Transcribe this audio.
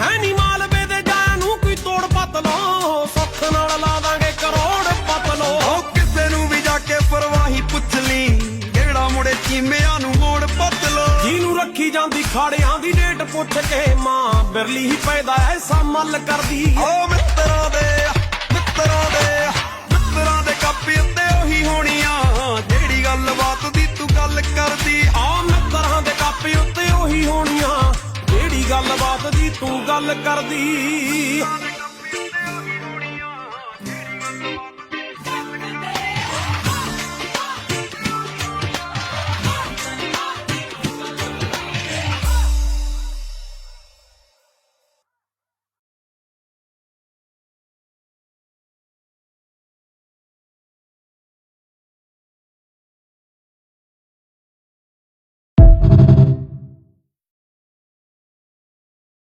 ਹੈ ਨੀ ਮਾਲਵੇ ਦੇ ਜਾਇਆ ਨੂੰ ਕੋਈ ਤੋੜ ਪੱਤ ਲੋ ਸੁੱਖ ਨਾਲ ਲਾ ਦਾਂਗੇ ਕਰੋੜ ਪੱਤ ਲੋ ਉਹ ਕਿਸੇ ਨੂੰ ਵੀ ਜਾ ਕੇ ਪਰਵਾਹੀ ਪੁੱਛ ਲਈ। ਮੁੜੇ ਚੀਮਿਆਂ ਨੂੰ ਮੋੜ ਪਤਲੋ। ਜਿਹਨੂੰ ਰੱਖੀ ਜਾਂਦੀ ਖਾੜਿਆਂ ਦੀ ਡੇਟ ਪੁੱਛ ਕੇ ਮਾਂ ਬਿਰਲੀ ਹੀ ਪੈਦਾ ਐਸਾ ਮੱਲ ਕਰਦੀ ਓ ਮਿੱਤਰਾਂ ਦੇ ਤੂੰ ਗੱਲ ਕਰਦੀ